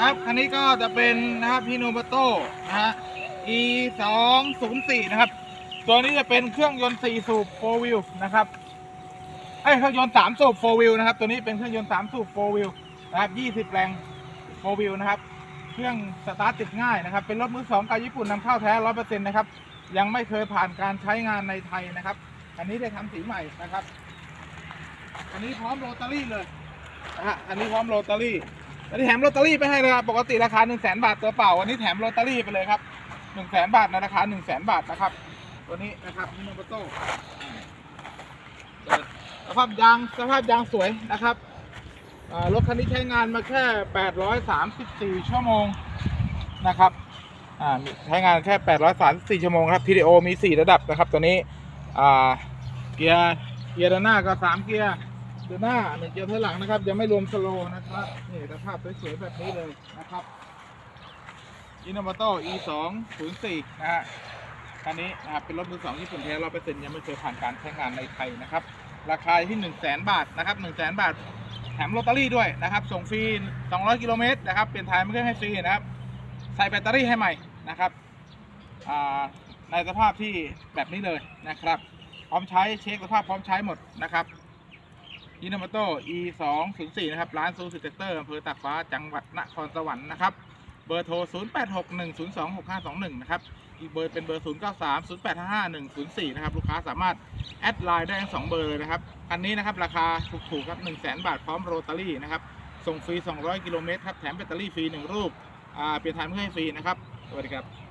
ครับคันนี้ก็จะเป็นนะครับพีโนบโต้นะฮะ e 2 0 4นย์สี่นะครับ ตัวนี้จะเป็นเครื่องยนต์4สูบ4 wheel นะครับไอ้ยเครื่องยนต์3สูบ4 wheel นะครับ ตัวนี้เป็นเครื่องยนต์3สูบ4 wheel นะครับ20แรง4 wheel นะครับ เครื่องสตาร์ทติดง่ายนะครับ เป็นรถมือสองจากญี่ปุ่นนำเข้าแท้100%นต์นะครับ ยังไม่เคยผ่านการใช้งานในไทยนะครับ อันนี้ได้ทำสีใหม่นะครับ อันนี้พร้อมโรตารี่เลยนะฮะอันนี้พร้อมโรตารี่ อันนี้แถมโรตารี่ไปให้เลยครับปกติราคา1 0 0 0 0แบาทตัวเปล่าวันนี้แถมโรตารี่ไปเลยครับ1 0 0 0 0แบาทในราคา1 0 0 0 0แบาทนะครับ ตัวนี้นะครับมิโนโมโต้สภาพยางสภาพยางสวยนะครับรถคันนี้ใช้งานมาแค่ 834 ชั่วโมงนะครับใช้งานแค่ 834 ชั่วโมงครับ PDO มี 4 ระดับนะครับ ตัวนี้เกียร์เกียร์ด้านหน้าก็ 3 เกียร์ ด้านหน้าหนึ่งเกียร์ถอยหลังนะครับ ยังไม่รวมสโลนะครับ นี่สภาพสวยๆแบบนี้เลยนะครับอินโนมโต e 2 0 4นะฮะคันนี้นะครับเป็นรถมือสองญี่ปุ่นแท้ร้อยเปอร์เซ็นต์ยังไม่เคยผ่านการใช้งานในไทยนะครับ ราคาที่1นึ่งแสนบาทนะครับ1นึ่งแสนบาทแถมลอตเตอรี่ด้วยนะครับ ส่งฟรี200กิโลเมตรนะครับเปลี่ยนถ่ายไม่เครื่องให้ฟรีนะครับ ใส่แบตเตอรี่ให้ใหม่นะครับในสภาพที่แบบนี้เลยนะครับ พร้อมใช้เช็คสภาพพร้อมใช้หมดนะครับ ยินโนมโต e 2 0 4นะครับ ร้านซูซิเตเตอร์อำเภอตากฟ้า จังหวัดนครสวรรค์นะครับ เบอร์โทร 0 8 6 1 0 2 6 5 2 1 นะครับ อีกเบอร์เป็นเบอร์ 0 9 3 0 8 5 5 1 0 4 นะครับ ลูกค้าสามารถแอดไลน์ได้ทั้งสองเบอร์เลยนะครับ คันนี้นะครับ ราคาถูกๆครับ1 0 0 0 0 บาทพร้อมโรตารี่นะครับ ส่งฟรี 200 กิโลเมตรครับ แถมแบตเตอรี่ฟรี 1 รูป อ่า เปลี่ยนถ่ายเพื่อให้ฟรีนะครับ สวัสดีครับ